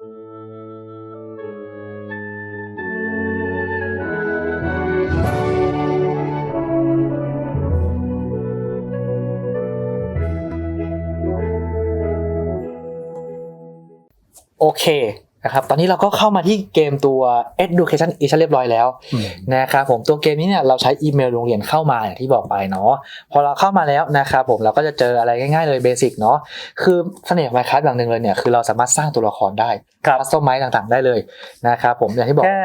โอเค นะครับตอนนี้เราก็เข้ามาที่เกมตัว Education e เรียบร้อยแล้วนะครับผมตัวเกมนี้เนี่ยเราใช้อีเมลโรงเรียนเข้ามาอย่างที่บอกไปเนาะพอเราเข้ามาแล้วนะครับผมเราก็จะเจออะไรง่ายๆเลยเบสิกเนาะคือเสน่ห์ของ Minecraft อย่างหนึ่งเลยเนี่ยคือเราสามารถสร้างตัวละครได้ครับคัสตอมไมซ์ต่างๆได้เลยนะครับผมอย่างที่บอกแค่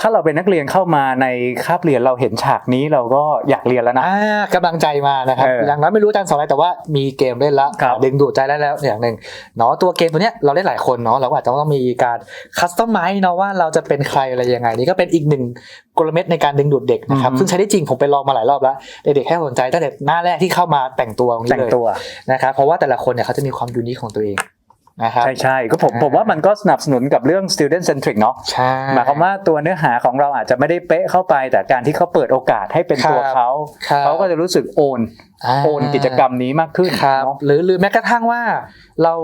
ถ้าเราเป็นนักเรียนเข้ามาในคาบเรียนเราเห็นฉากนี้เราก็อยากเรียนแล้วนะอ่ากำลังใจมานะครับเออออย่างน้อยไม่รู้อาจารย์สอนอะไรแต่ว่ามีเกมเล่นแล้วครับดึงดูดใจได้แล้วอย่างหนึ่งเนาะตัวเกมตัวเนี้ยเราเล่นหลายคนเนาะเราก็อาจจะต้องมีการคัสตอมไมซ์เนาะว่าเราจะเป็นใครอะไรยังไงนี่ก็เป็นอีกหนึ่งกลเม็ดในการดึงดูดเด็กนะครับอือฮึซึ่งใช้ได้จริงผมไปลองมาหลายรอบแล้วเด็กๆแค่สนใจตั้งแต่หน้าแรกที่เข้ามาแต่งตัวตรงนี้แต่งเลยตัวนะครับเพราะว่าแต่ละคนเนี่ยเขาจะมีความยูนิคของตัวเอง นะครับใช่ใช่ก็ผมอ่าผมว่ามันก็สนับสนุนกับเรื่อง student centric เนาะใช่หมายความว่าตัวเนื้อหาของเราอาจจะไม่ได้เป๊ะเข้าไป แต่การที่เขาเปิดโอกาสให้เป็นตัวครับเขาครับเขาก็จะรู้สึกโอนา โอนกิจกรรมนี้มากขึ้นครับเนาะหรือหรือแม้กระทั่งว่าเรา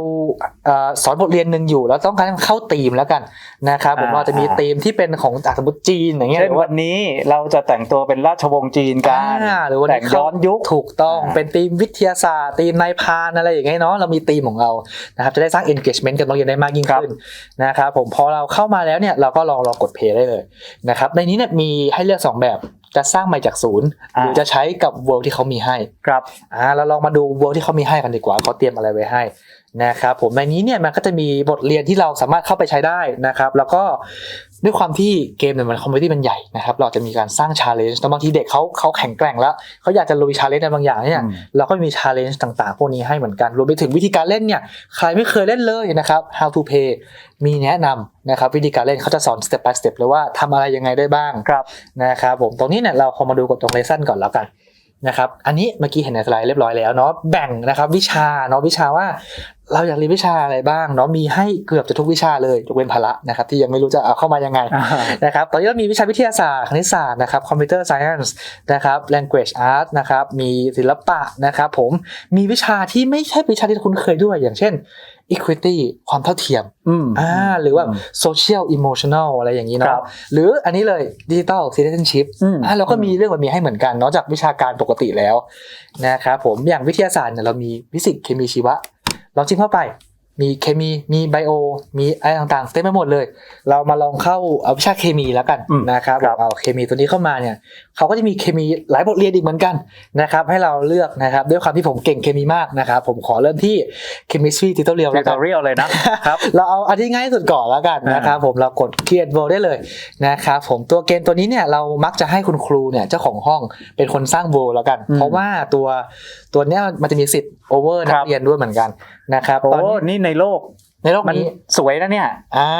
เอ่อสอนบทเรียนหนึ่งอยู่แล้วต้องการให้มันเข้าธีมแล้วกันนะครับผมอ่าเราจะมีธีมที่เป็นของอะสมมติจีนอย่างเงี้ยเช่นหรือว่าวันนี้เราจะแต่งตัวเป็นราชวงศ์จีนกันอ่าหรือวันแต่นี้งย้อนยุคถูกต้องอ่าเป็นธีมวิทยาศาสตร์ธีมนายพรานอะไรอย่างเงี้ยเนาะเรามีธีมของเรานะครับจะได้สร้าง engagement กับนักเรียนได้มากยิ่งขึ้นนะครับผมพอเราเข้ามาแล้วเนี่ยเราก็ลองลองกด play ได้เลยนะครับในนี้เนี่ยมีให้เลือกสองแบบ จะสร้างใหม่จากศูนย์หรือจะใช้กับ world ที่เขามีให้ครับอ่าเราลองมาดูเวิร์ที่เขามีให้กันดีกว่าเขาเตรียมอะไรไว้ให้นะครับผมในนี้เนี่ยมันก็จะมีบทเรียนที่เราสามารถเข้าไปใช้ได้นะครับ แล้วก็ ด้วยความที่เกมเนี่ยมันคอมมูนิตี้มันใหญ่นะครับ เราจะมีการสร้างชาเลนจ์บางทีเด็กเขาเขาแข็งแกร่งแล้วเขาอยากจะลุยชาเลนจ์ในบางอย่างเนี่ยอืมเราก็มีชาเลนจ์ต่างๆ พวกนี้ให้เหมือนกันรวมไปถึงวิธีการเล่นเนี่ยใครไม่เคยเล่นเลยนะครับ how to play มีแนะนำนะครับวิธีการเล่นเขาจะสอน step by step เลยว่าทำอะไรยังไงได้บ้างครับนะครับผมตรงนี้เนี่ยเราพอมาดูกฎตรงเลสันก่อนแล้วกัน นะครับอันนี้เมื่อกี้เห็นในสไลด์เรียบร้อยแล้วเนาะแบ่งนะครับวิชาเนาะวิชาว่าเราอยากเรียนวิชาอะไรบ้างเนาะมีให้เกือบจะทุกวิชาเลยยกเว้นพละนะครับที่ยังไม่รู้จะเอาเข้ามายังไงนะครับตอนนี้เรามีวิชาวิทยาศาสตร์คณิตศาสตร์นะครับคอมพิวเตอร์ไซเอนส์นะครับ language art นะครับมีศิลปะนะครับผมมีวิชาที่ไม่ใช่วิชาที่คุณเคยด้วยอย่างเช่น equity ความเท่าเทียมอืมอ่าหรือว่า social emotional อะไรอย่างนี้ครัเนาะบหรืออันนี้เลย digital citizenship อืมอ่าเราก็มีเรื่องแบบนี้ให้เหมือนกันนอกจากวิชาการปกติแล้วนะครับผมอย่างวิทยาศาสตร์เนี่ยเรามีฟิสิกส์เคมีชีวะ เราจิ้มเข้าไป มีเคมีมีไบโอ มีอะไรต่างๆเต็มไปหมดเลย เรามาลองเข้าเอาวิชาเคมีแล้วกันอืมนะครับครับเอาเคมีตัวนี้เข้ามาเนี่ยเขาก็จะมีเคมีหลายบทเรียนอีกเหมือนกันนะครับ ให้เราเลือกนะครับ ด้วยความที่ผมเก่งเคมีมากนะครับผมขอเริ่มที่ chemistry tutorial เรีแล้ยวกันเรียลเลยนะครับเราเอาอันที่ง่ายที่สุดก่อนแล้วกันนะครับผมเรากด create world ได้เลยนะครับผมตัวเกมตัวนี้เนี่ยเรามักจะให้คุณครูเนี่ยเจ้าของห้องเป็นคนสร้าง world แล้วกันอืมเพราะว่าตัวตัวเนี้ยมันจะมีสิทธิ์ over นัครักบเรียนด้วยเหมือนกัน นะครับโอ้ตอนนี้นี่ในโลกในโลกมันนี้สวยนะเนี่ยอ่า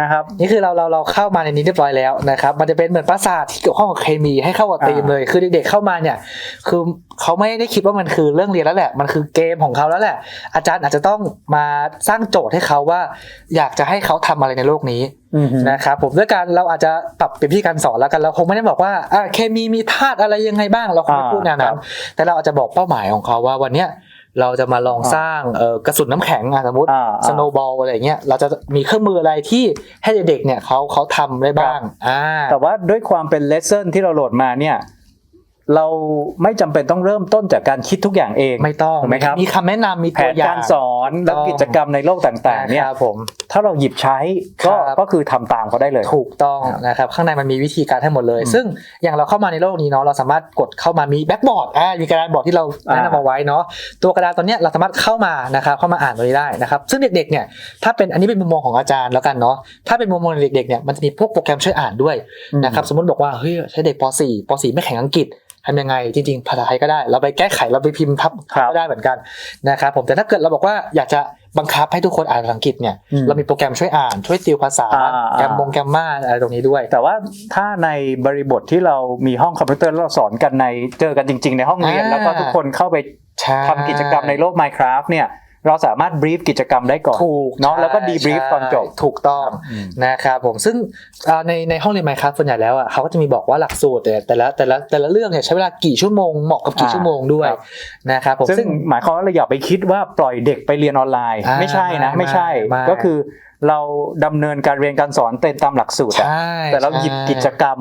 นะครับ นี่คือเราเราเราเข้ามาในนี้เรียบร้อยแล้วนะครับ มันจะเป็นเหมือนปราสาทที่เกี่ยวข้องกับเคมีให้เข้ากับธีมอ่าเลย คือเด็กๆเข้ามาเนี่ย คือเขาไม่ได้คิดว่ามันคือเรื่องเรียนแล้วแหละ มันคือเกมของเขาแล้วแหละ อาจารย์อาจจะต้องมาสร้างโจทย์ให้เขาว่า อยากจะให้เขาทำอะไรในโลกนี้ อืมนะครับผมด้วยการเราอาจจะปรับเปลี่ยนวิธีการสอนแล้วกันเราคงไม่ได้บอกว่าอ่าเคมีมีธาตุอะไรยังไงบ้างเราคงไม่อ่าพูดแนวนั้ครันบแต่เราอาจจะบอกเป้าหมายของเขาว่าวันเนี้ย เราจะมาลองอ่าสร้างเอ่อกระสุนน้ำแข็งอะสมมติอ่าสโนบอลอะไรอย่างเงี้ยเราจะมีเครื่องมืออะไรที่ให้เด็กๆเนี่ยเขาเขาทำได้บ้างอ่าแต่ว่าด้วยความเป็นเลสเซ่นที่เราโหลดมาเนี่ย เราไม่จำเป็นต้องเริ่มต้นจากการคิดทุกอย่างเองไม่ต้องถูกไหมครับมีคำแนะนำมีแผตัวนอย่างการสอนและต้องกิจกรรมในโลกต่างๆเนี่ยครับผมถ้าเราหยิบใช้ก็ครับก็คือทำตามเขาได้เลย ถูกต้องครับนะครับข้างในมันมีวิธีการให้หมดเลยอืมซึ่งอย่างเราเข้ามาในโลกนี้เนาะเราสามารถกดเข้ามามีแบ็กบอร์ดอ่ามีกระดานบอร์ดที่เราแนะนำอ่าเอาไว้เนาะตัวกระดานตัวเนี้ยเราสามารถเข้ามานะครับเข้ามาอ่านตรงนี้ได้นะครับซึ่งเด็กๆเนี่ยถ้าเป็นอันนี้เป็นมุมมองของอาจารย์แล้วกันเนาะถ้าเป็นมุมมองของเด็กๆเนี่ยมันจะมีพวกโปรแกรมช่วยอ่านด้วยนะครับสมมติบอกว่าเฮ้ยใช้เด็กป .4 ป .4 ไม่แข็งอังกฤษ ทำยังไงจริงๆภาษาไทยก็ได้ เราไปแก้ไขเราไปพิมพ์ทับครับก็ได้เหมือนกันนะครับผมแต่ถ้าเกิดเราบอกว่าอยากจะบังคับให้ทุกคนอ่านภาษาอังกฤษเนี่ยอืมเรามีโปรแกรมช่วยอ่านช่วยติวภาษาอ่าแกมมงแกมมาอะไรตรงนี้ด้วย แต่ว่าถ้าในบริบทที่เรามีห้องคอมพิวเตอร์แล้วเราสอนกันในเจอกันจริง ๆ ในห้องเรียนอ่าแล้วก็ทุกคนเข้าไปใช่ทำกิจกรรมในโลก Minecraft เนี่ย เราสามารถบรีฟกิจกรรมได้ก่อนถูกเนาะแล้วก็ใช่ดีบรีฟใช่ตอนจบถูกต้องอืมนะครับผมซึ่งอ่าในในห้องเรียนไมครับส่วนใหญ่แล้วอะเขาก็จะมีบอกว่าหลักสูตรแต่แต่ละแต่ละแต่ละเรื่องเนี่ยใช้เวลากี่ชั่วโมงเหมาะกับกี่อ่าชั่วโมงด้วยครับนะครับผมซึ่ซึ่งงหมายความว่าเราอย่าไปคิดว่าปล่อยเด็กไปเรียนออนไลน์อ่าไม่ใช่นะ ไม่ไม่ใช่ไม่ก็คือเราดำเนินการเรียนการสอนเป็นตามหลักสูตรอะใช่แต่เราหยิบใช่กิจกรรม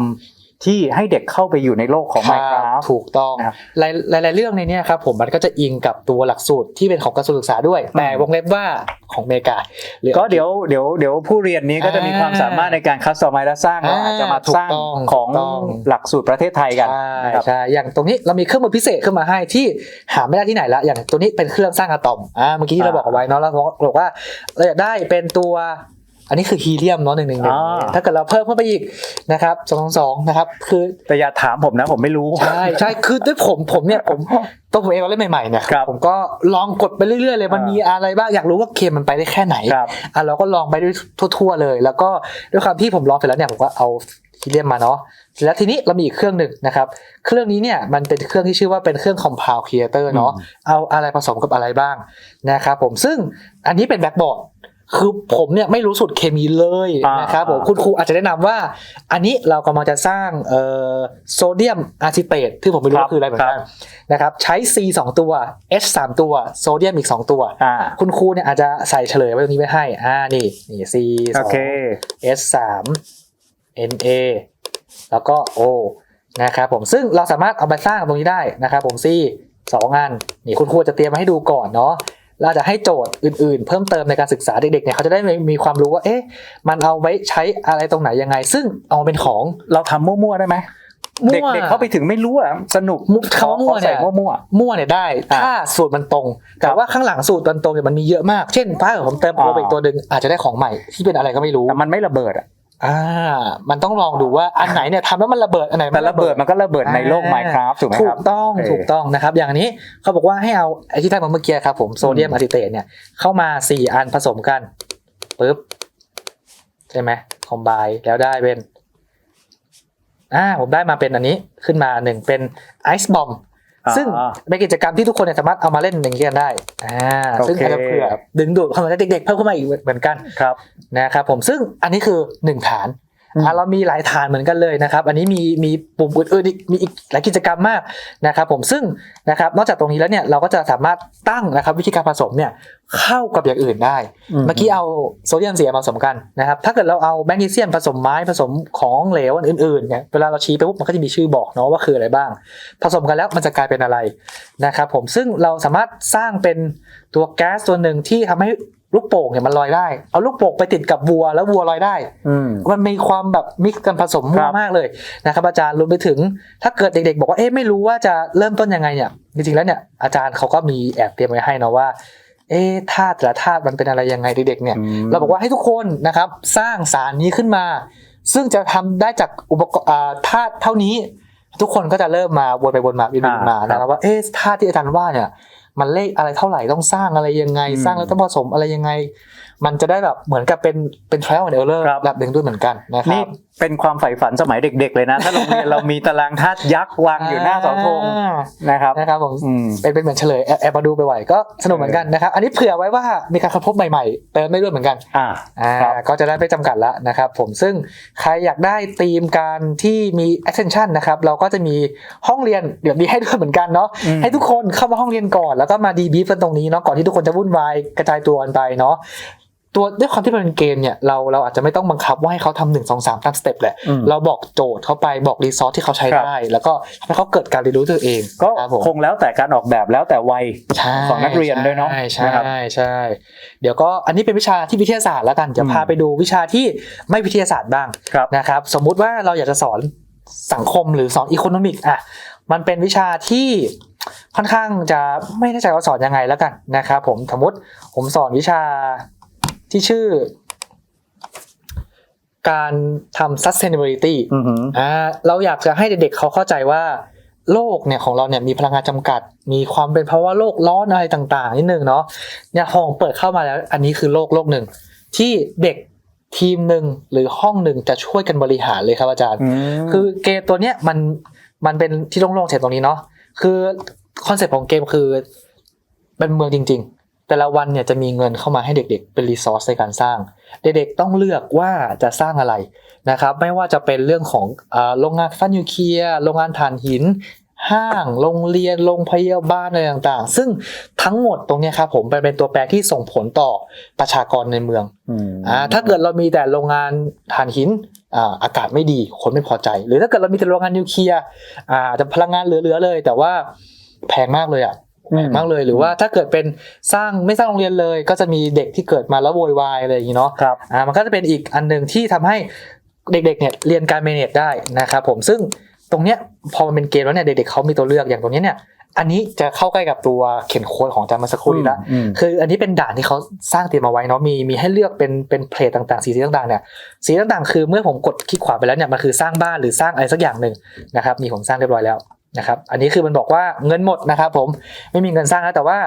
ที่ให้เด็กเข้าไปอยู่ในโลกของครับ Minecraft ถูกต้องนะครับหลายหลายหลายเรื่องในเนี้ยครับผมมันก็จะอิงกับตัวหลักสูตรที่เป็นของกระทรวงศึกษาด้วย แต่วงเล็บว่าของอเมริกาหรือก็เดี๋ยวเดี๋ยวเดี๋ยวผู้เรียนนี้ก็จะมีความสามารถในการคัสตอมไมและสร้างเราอ่าอาจจะมาถูกสร้างต้องของถูกต้องหลักสูตรประเทศไทยกันใช่นะครับใช่อย่างตรงนี้เรามีเครื่องมือพิเศษขึ้นมาให้ที่หาไม่ได้ที่ไหนละอย่างตัวนี้เป็นเครื่องสร้างอะตอมอ่าเมื่อกี้ที่เราบอกเอาไว้เนาะเราบอกว่าเราอยากได้เป็นตัว อันนี้คือฮีเลียมเนาะหนึ่งหนึ่งหนึ่งอ่าถ้าเกิดเราเพิ่มเข้าไปอีกนะครับสองสองนะครับคือแต่อย่าถามผมนะผมไม่รู้ ใช่ใช่คือด้วยผมผมเนี่ยผมตัวผมเองเราเล่นใหม่ๆเนี่ยครับผมก็ลองกดไปเรื่อยๆเลยมันอ่ามีมีอะไรบ้างอยากรู้ว่าเกมมันไปได้แค่ไหนครับอะเราก็ลองไปด้วยทั่ว ๆ เลย แล้วก็ด้วยความที่ผมลองเสร็จแล้วเนี่ยผมก็เอาฮีเลียมมาเนาะแล้วทีนี้เรามีอีกเครื่องหนึ่งนะครับ เครื่องนี้เนี่ยมันเป็นเครื่องที่ชื่อว่าเป็นเครื่อง Compound Creator เนาะอืมเอาอะไรผสมกับอะไรบ้างนะครับผมซึ่งอันนี้เป็นแบ็กบอร์ด คือผมเนี่ยไม่รู้สูตรเคมีเลยอ่านนะครับผมอ่าคุณครูอาจจะแนะนำว่า อันนี้เรากำลังจะสร้างเอ่อโซเดียมอะซิเตตที่ผมไม่รู้ว่าคืออะไรเหมือนกันนะครับใช้ C 2 ตัว H 3ตัวโซเดียมอีก 2 ตัวอ่าคุณครูเนี่ยอาจจะใส่เฉลยไว้ตรงนี้ไว้ให้อ่านี่นี่ C โอเค2 S 3 NA แล้วก็ O นะครับผมซึ่งเราสามารถเอาไปสร้างตรงนี้ได้นะครับผม C สองอันนี่คุณครูจะเตรียมมาให้ดูก่อนเนาะ เราจะให้โจทย์อื่นๆ เพิ่มเติมในการศึกษาเด็กๆเนี่ยเขาจะได้มีความรู้ว่า เอ๊ะ มันเอาไว้ใช้อะไรตรงไหนยังไง ซึ่งเอามาเป็นของเราทำมั่วๆได้ไหมมั่วเด็กๆเข้าไปถึงไม่รู้อะสนุกมุกคำว่ามั่วขอใส่เนี่ยมั่วมั่วเนี่ยได้อะถ้าสูตรมันตรงครัแต่บว่าข้างหลังสูตรมันตรงเนี่ยมันมีเยอะมาก เช่นถ้าเกิดผมเติมอ่าโปรไปอีกตัวหนึ่งอาจจะได้ของใหม่ที่เป็นอะไรก็ไม่รู้ๆแต่มันไม่ระเบิดอะ อ่ามันต้องลองดูว่าอันไหนเนี่ยทำแล้วมันระเบิดอันไหนแต่ระเบิดมันก็ระเบิดในโลกอ่า Minecraft ถูกไหมถูครักบต้องโอเคถูกต้องนะครับ อย่างนี้เขาบอกว่าให้เอาไอ้ที่ได้มาเมื่อกี้ครับผมโซเดียมอะซิเตตเนี่ยเข้ามาสี่อันผสมกันปึ๊บใช่ไหมคอมไบแล้วได้เป็นอ่าผมได้มาเป็นอันนี้ขึ้นมาหนึ่งเป็นไอซ์บอมอ่า ซึ่งเป็นกิจกรรมที่ทุกคนเนี่ยสามารถเอามาเล่นอย่างนี้กันได้อ่าโอเคซึ่งอาจจะเผื่อดึงดูดความสนใจเด็กๆเพิ่มเข้ามาอีกเหมือนกันครับนะครับผมซึ่งอันนี้คือหนึ่งฐานอืมอ่า เรามีหลายฐานเหมือนกันเลยนะครับ อันนี้มีมีปุ่มอื่นๆอีกมีอีกหลายกิจกรรมมากนะครับผมซึ่งนะครับนอกจากตรงนี้แล้วเนี่ยเราก็จะสามารถตั้งนะครับวิธีการผสมเนี่ยเข้ากับอย่างอื่นได้ เมื่อกี้เอาโซเดียมเสียมาผสมกันนะครับ ถ้าเกิดเราเอาแมกนีเซียมผสมไม้ผสมของเหลวอันอื่นๆเนี่ยเวลาเราชี้ไปปุ๊บมันก็จะมีชื่อบอกเนาะว่าคืออะไรบ้าง ผสมกันแล้วมันจะกลายเป็นอะไรนะครับผมซึ่งเราสามารถสร้างเป็นตัวแก๊สตัวหนึ่งที่ทำให้ ลูกโป่งเนี่ยมันลอยได้ เอาลูกโป่งไปติดกับวัวแล้ววัวลอยได้อืมมันมีความแบบมิกซ์กันผสมมั่ควรับมากเลยนะครับอาจารย์รวมไปถึง ถ้าเกิดเด็กๆ บอกว่าเอ๊ะไม่รู้ว่าจะเริ่มต้นยังไงเนี่ยจริงๆแล้วเนี่ยอาจารย์เขาก็มีแอบเตรียมไว้ให้เนาะว่าเอ๊ะธาตุแต่ละธาตุมันเป็นอะไรยังไงเด็กๆเนี่ยอืมเราบอกว่าให้ทุกคนนะครับสร้างสารนี้ขึ้นมา ซึ่งจะทำได้จากอุปกรณ์อ่าธาตุเท่านี้ ทุกคนก็จะเริ่มมาวนไปวนมาวนไปวนมาอ่านะครับว่าเอ๊ะธาตุที่อาจารย์ว่าเนี่ย มันเลขอะไรเท่าไหร่ต้องสร้างอะไรยังไงอืมสร้างแล้วต้องผสมอะไรยังไงมันจะได้แบบเหมือนกับเป็นเป็น trial and error ครับแบบหนึ่งด้วยเหมือนกันนะคนี่รับเป็นความใฝ่ฝันสมัยเด็ก ๆ เลยนะ ถ้าโรงเรียนเรามีตารางธาตุยักษ์วางอยู่หน้าเสาธงอ่านะครับนะครับผมอืมเป็นเป็นเหมือนเฉลยแอบแอบมาดูไปไหวก็สนุกเหมือนกันนะครับ อันนี้เผื่อไว้ว่ามีการค้นพบใหม่ๆ เติมได้ด้วยเหมือนกันอ่าอ่าครับก็จะได้ไม่จำกัดละนะครับผมซึ่งใครอยากได้ธีมการที่มี extension นะครับเราก็จะมีห้องเรียนเดี๋ยวนี้ให้ด้วยเหมือนกันเนาะอืมให้ทุกคนเข้ามาห้องเรียนก่อน แล้วก็มาดีบีฟกันตรงนี้เนาะก่อนที่ทุกคนจะวุ่นวายกระจายตัวกันไปเนาะ ตัวด้วยความที่มันเป็นเกมเนี่ยเราเราอาจจะไม่ต้องบังคับว่าให้เขาทำหนึ่งสองสามตามสเต็ปแหละ อืม เราบอกโจทย์เขาไปบอกรีซอสที่เขาใช้ครับได้ แล้วก็ทำให้เขาเกิดการเรียนรู้ตัวเองก็ครับผมคงแล้วแต่การออกแบบแล้วแต่วัย ใช่ของนักเรียนด้วยเนาะใช่ใช่นะครับใช่ เดี๋ยวก็อันนี้เป็นวิชาที่วิทยาศาสตร์แล้วกันจะอืมพาไปดูวิชาที่ไม่วิทยาศาสตร์บ้าง ครับ นะครับสมมุติว่าเราอยากจะสอนสังคมหรือสอนอีโคโนมิกอะมันเป็นวิชาที่ค่อนข้างจะไม่แน่ใจว่าสอนยังไงแล้วกันนะครับผมสมมติผมสอนวิชา ที่ชื่อ การทำ sustainability อือหืออ่าเราอยากจะให้เด็กๆเขาเข้าใจว่า โลกเนี่ยของเราเนี่ยมีพลังงานจำกัด มีความเป็นภาวะโลกร้อนอะไรต่างๆนิดนึงเนาะเนี่ยห้องเปิดเข้ามาแล้ว อันนี้คือโลกโลกหนึ่ง ที่เด็กทีมหนึ่งหรือห้องหนึ่งจะช่วยกันบริหารเลยครับอาจารย์มคือเกมตัวเนี้ยมันมันเป็นที่โล่งๆเสร็จตรงนี้เนาะคือคอนเซ็ปต์ของเกมคือเป็นเมืองจริง แต่ละวันเนี่ยจะมีเงินเข้ามาให้เด็กๆ เป็นรีซอสในการสร้าง เด็กๆต้องเลือกว่าจะสร้างอะไรนะครับ ไม่ว่าจะเป็นเรื่องของอาโรงงานไฟฟ้านิวเคลียร์โรงงานถ่านหิน ห้าง โรงเรียน โรงพยาบาลอะไรต่างๆ ซึ่งทั้งหมดตรงเนี้ยครับผมเป็นตัวแปรที่ส่งผลต่อประชากรในเมืองอืมอ่าถ้าเกิดเรามีแต่โรงงานถ่านหินอ่าอากาศไม่ดีคนไม่พอใจ หรือถ้าเกิดเรามีแต่โรงงานนิวเคลียร์อ่าจะพลังงานเหลือๆเลย แต่ว่าแพงมากเลยอะอื มแพงมากเลยหรือว่าถ้าเกิดเป็นสร้างไม่สร้างโรงเรียนเลย ก็จะมีเด็กที่เกิดมาแล้วโวยวายอะไรอย่างนี้เนาะครับอ่ามันก็จะเป็นอีกอันหนึ่งที่ทำให้เด็กๆเนี่ยเรียนการเมเนจได้นะครับผมซึ่งตรงเนี้ยพอมันเป็นเกมแล้วเนี่ยเด็กๆเขามีตัวเลือกอย่างตรงเนี้ยเนี่ยอันนี้จะเข้าใกล้กับตัวเขียนโค้ดของอาจารย์เมื่อสักครู่นี้ละอืมคืออันนี้เป็นด่านที่เขาสร้างเตรียมมาไว้เนาะมีมีให้เลือกเป็นเป็นเพลทต่างๆสีต่างๆเนี่ยสีต่างๆ คือเมื่อผมกดคลิกขวาไปแล้วเนี่ยมันคือสร้างบ้านหรือสร้างอะไรสักอย่างหนึ่งนะครับมีผมสร้างเรียบร้อยแล้ว นะครับอันนี้คือมันบอกว่าเงินหมดนะครับผมไม่มีเงินสร้างแล้วแต่ว่า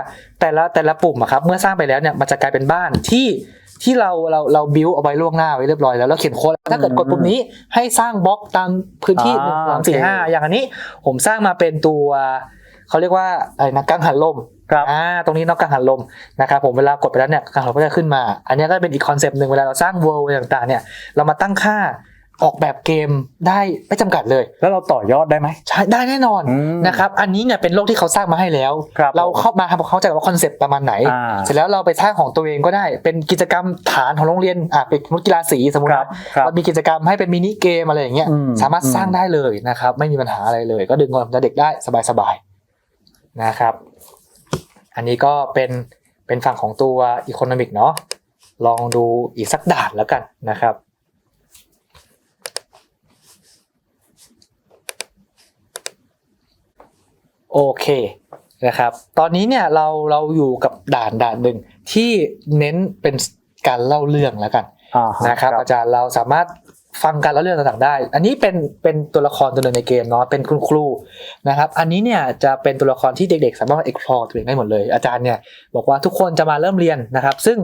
แต่ละแต่ละปุ่มอะครับเมื่อสร้างไปแล้วเนี่ยมันจะกลายเป็นบ้านที่ที่เราเราเราบิวเอาไว้ล่วงหน้าไว้เรียบร้อยแล้วแล้วเขียนโค้ดถ้าเกิดกดปุ่มนี้ให้สร้างบล็อกตามพื้นที่หนึ่งสองสี่ห้าอย่างอันนี้ผมสร้างมาเป็นตัวเขาเรียกว่าอะไรนะกังหันลมครับอ่าตรงนี้นอกกังหันลมนะครับผมเวลากดไปแล้วเนี่ยกังหันลมก็จะขึ้นมา อันนี้ก็เป็นอีกคอนเซปต์หนึ่งเวลาเราสร้างเวิลด์ต่างๆเนี่ยเรามาตั้งค่า ออกแบบเกมได้ไม่จำกัดเลย แล้วเราต่อยอดได้ไหมใช้ได้แน่นอนอืมนะครับอันนี้เนี่ยเป็นโลกที่เขาสร้างมาให้แล้วครับเราเข้ามาทำเข้าใจว่าคอนเซปต์ประมาณไหนอ่าเสร็จแล้วเราไปสร้างของตัวเองก็ได้ เป็นกิจกรรมฐานของโรงเรียนอ่าเป็นสมมติกีฬาสีสมมติครับนะครับเรามีกิจกรรมให้เป็นมินิเกมอะไรอย่างเงี้ยอืมสามารถสร้างได้เลยนะครับไม่มีปัญหาอะไรเลย ก็ดึงความสนใจเด็กได้สบายๆนะครับ อันนี้ก็เป็นเป็นฝั่งของตัวอีโคโนมิกเนาะลองดูอีกสักด่านแล้วกันนะครับ โอเคนะครับ ตอนนี้เนี่ยเราเราอยู่กับด่านด่านหนึ่งที่เน้นเป็นการเล่าเรื่องแล้วกันอ่าฮนะครับ อาจารย์เราสามารถ ฟังการเล่าเรื่องต่างๆได้ อันนี้เป็นเป็นตัวละครตัวหนึ่งในเกมเนาะ เป็นคุณครูนะครับ อันนี้เนี่ยจะเป็นตัวละครที่เด็กๆ สามารถ explore ตัวเองได้หมดเลย อาจารย์เนี่ยบอกว่าทุกคนจะมาเริ่มเรียนนะครับ ซึ่ง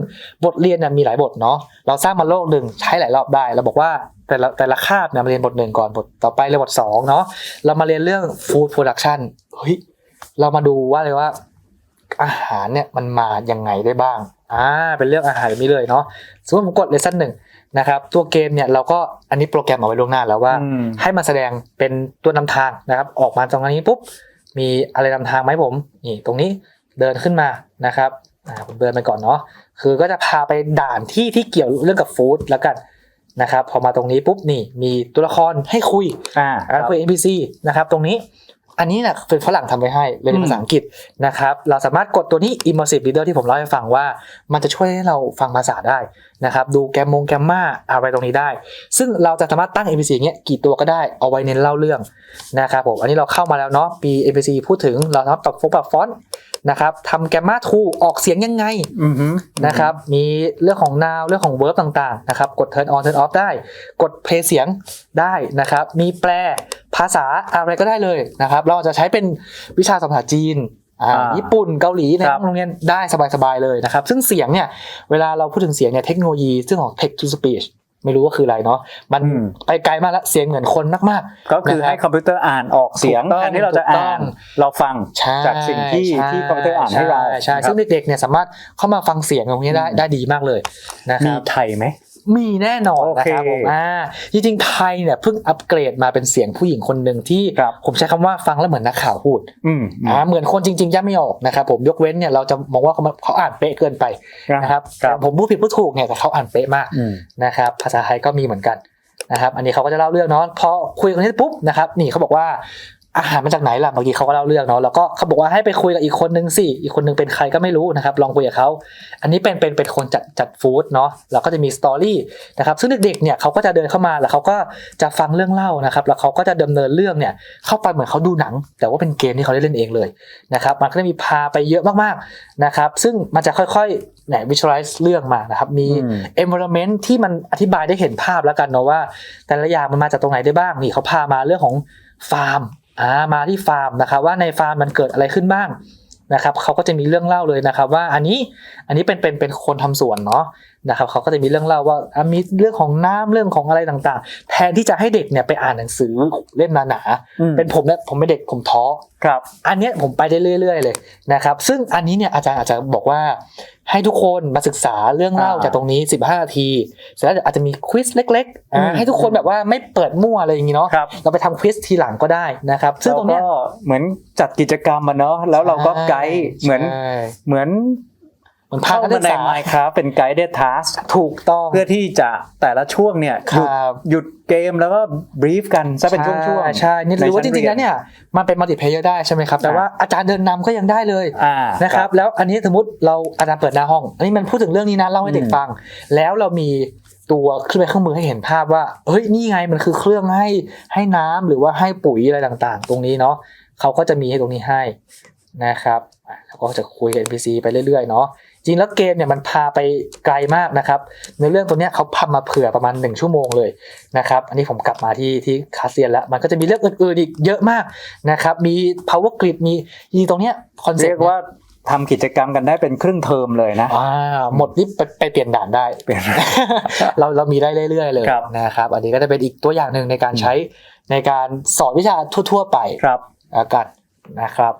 บทเรียนเนี่ยมีหลายบทเนาะ เราสร้างมาโลกหนึ่งใช้หลายรอบได้ เราบอกว่าแต่ละแต่ละคาบเนี่ยมาเรียนบทหนึ่งก่อนบทต่อไปเรียนบทสองเนาะ เรามาเรียนเรื่อง food production เฮ้ย เรามาดูว่าเลยว่าอาหารเนี่ยมันมายังไงได้บ้าง อ่า เป็นเรื่องอาหารแบบนี้เลยเนาะ สมมติผมกดเลส o นหนึ่ง นะครับตัวเกมเนี่ยเราก็อันนี้โปรแกรมเอาไว้ล่วงหน้าแล้วว่าอืมให้มาแสดงเป็นตัวนำทางนะครับออกมาตรงนี้ปุ๊บมีอะไรนำทางไหมผมนี่ตรงนี้เดินขึ้นมานะครับอ่าผมเดินไปก่อนเนาะคือก็จะพาไปด่านที่ที่เกี่ยวเรื่องกับฟู้ดแล้วกันนะครับพอมาตรงนี้ปุ๊บนี่มีตัวละครให้คุยอ่าการคุย NPC นะครับตรงนี้อันนี้เนี่ยเป็นฝรั่งทำไว้ให้เป็นอืมภาษาอังกฤษนะครับ เราสามารถกดตัวนี้ immersive reader ที่ผมเล่าให้ฟังว่า มันจะช่วยให้เราฟังภาษาได้นะครับดูแกมมงแกมมาเอาไว้ตรงนี้ได้ ซึ่งเราจะสามารถตั้ง NPC อย่างเงี้ยกี่ตัวก็ได้เอาไว้เน้นเล่าเรื่องนะครับผมอันนี้เราเข้ามาแล้วเนาะปี NPC พูดถึงเราสามารถปรับฟงปรับฟอนต์นะครับทำแกมมาทูออกเสียงยังไงอือฮึนะครับมีเรื่องของ now เรื่องของ verb ต่างๆนะครับกด turn on turn off ได้ กด play เสียงได้นะครับมีแปลภาษาอะไรก็ได้เลยนะครับเราจะใช้เป็นวิชาภาษาจีนอ่าอ่า ญี่ปุ่นเกาหลีในครับโรงเรียนได้สบายๆเลยนะครับ ซึ่งเสียงเนี่ยเวลาเราพูดถึงเสียงเนี่ยเทคโนโลยีซึ่งของ text to speech ไม่รู้ว่าคืออะไรเนาะมันอืมไปไกลมากแล้วเสียงเหมือนคนมากก็คือนะครับให้คอมพิวเตอร์อ่านออกเสียงถูกต้องแทนที่เราจะถูกต้อ่าอนงเราฟังๆใช่จากสิ่งที่ใช่ที่คอมพิวเตอร์อ่านให้เราใช่ใช่นะครับซึ่งเด็กๆเนี่ยสามารถเข้ามาฟังเสียงตรงนี้ได้อืมได้ดีมากเลยนะคมีรับไทยไหม มีแน่นอนโอนะเคครับผมอ่าจริงๆไทยเนี่ยเพิ่งอัปเกรดมาเป็นเสียงผู้หญิงคนหนึ่งที่ครับผมใช้คำว่าฟังแล้วเหมือนนักข่าวพูดอืมอ่าเหมือนคนจริงๆย่าไม่ออกนะครับผมยกเว้นเนี่ยเราจะมองว่าเขาเขาอ่านเป๊ะเกินไปนะครับครับแต่ผมพูดผิดพูดถูกเนี่ยแต่เขาอ่านเป๊ะมากอืมนะครับภาษาไทยก็มีเหมือนกันนะครับอันนี้เขาก็จะเล่าเรื่องเนาะพอคุยกันนี้ปุ๊บนะครับนี่เขาบอกว่า อาหารมาจากไหนล่ะเมื่อกี้เขาก็เล่าเรื่องเนาะแล้วก็เขาบอกว่าให้ไปคุยกับอีกคนนึงสิอีกคนนึงเป็นใครก็ไม่รู้นะครับ ลองคุยกับเขาอันนี้เป็นเป็นเป็นคนจัดจัดฟู้ดเนาะเราก็จะมีสตอรี่นะครับซึ่งเด็กๆเนี่ยเขาก็จะเดินเข้ามาแล้วเขาก็จะฟังเรื่องเล่านะครับ แล้วเขาก็จะดำเนินเรื่องเนี่ยเข้าไปเหมือนเขาดูหนัง แต่ว่าเป็นเกมที่เขาได้เล่นเองเลยนะครับมันก็จะมีพาไปเยอะมากๆนะครับซึ่งมันจะค่อยๆเนี่ย visualize เรื่องมานะครับมีอืม environment ที่มันอธิบายได้เห็นภาพแล้วกันเนาะว่า แต่ละอย่างมันมาจากตรงไหนได้บ้างนี่เขาพามาเรื่องของฟาร์ม อ่ามาที่ฟาร์มนะครับว่าในฟาร์มมันเกิดอะไรขึ้นบ้างนะครับเขาก็จะมีเรื่องเล่าเลยนะครับ ว่าอันนี้อันนี้เป็นเป็นเป็นคนทำสวนเนาะนะครับเขาก็จะมีเรื่องเล่าว่าอะมีเรื่องของน้ำเรื่องของอะไรต่างๆ แทนที่จะให้เด็กเนี่ยไปอ่านหนังสือเล่มหนาอืมๆเป็นผมเนี่ยผมเป็นเด็กผมท้อครับ อันเนี้ยผมไปได้เรื่อยๆเลยนะครับ ซึ่งอันนี้เนี่ยอาจารย์อาจจะบอกว่า ให้ทุกคนมาศึกษาเรื่องเล่าอ่าจากตรงนี้ 15นาทีเสร็จแล้วเดี๋ยวอาจจะมีควิสเล็กๆอ่าอืมให้ทุกคนแบบว่าไม่เปิดมั่วอะไรอย่างนี้เนาะครับเราไปทำควิสทีหลังก็ได้นะครับ ซึ่งตรงเนี้ยแล้วก็เหมือนจัดกิจกรรมมาเนอะแล้วเราก็ไกด์เหมือนใช่เหมือนเห มือนพาเข้ากันศึมากในษา Minecraft เป็นไกด์เดทัสถูกต้องเพื่อที่จะแต่ละช่วงเนี่ยคหยุดรับหยุดเกมแล้วก็บรีฟกันซะเป็นช่วงๆใช่ใช่นี่หรือว่าจริงๆแล้วเนี่ยมันเป็นมัลติเพลเยอร์ได้ใช่ไหมครับ แต่ว่าอาจารย์เดินนำก็ยังได้เลยอ่านะครับแล้วอันนี้สมมติเราอาจารย์เปิดหน้าห้อง อันนี้มันพูดถึงเรื่องนี้นะเล่าให้เด็กอืมฟัง แล้วเรามีตัวเครื่องไม้เครื่องมือให้เห็นภาพว่าเฮ้ยนี่ไงมันคือเครื่องให้ให้น้ำหรือว่าให้ปุ๋ยอะไรต่างๆ ตรงนี้เนาะเขาก็จะมีให้ตรงนี้ให้นะครับอะแล้วก็จะคุยกับ NPC ไปเรื่อยๆเนาะ จริงแล้วเกมเนี่ยมันพาไปไกลมากนะครับ ในเรื่องตัวเนี้ยเขาทำมาเผื่อประมาณ 1 ชั่วโมงเลยนะครับ อันนี้ผมกลับมาที่ที่คาเซียนแล้ว มันก็จะมีเรื่องอื่นๆอีกเยอะมากนะครับ มี power grid มีมีตรงเนี้ยคอนเซ็ปเรียต์กว่าทำกิจกรรมกันได้เป็นครึ่งเทอมเลยนะอ่าหมดนี่ไปไปเปลี่ยนด่านได้เปลี่ยนเราเรามีได้เรื่อยๆเลยครับนะครับ อันนี้ก็จะเป็นอีกตัวอย่างหนึ่งในการใช้ในการสอนวิชาทั่ว ๆ ไปครับแล้วกันนะครับ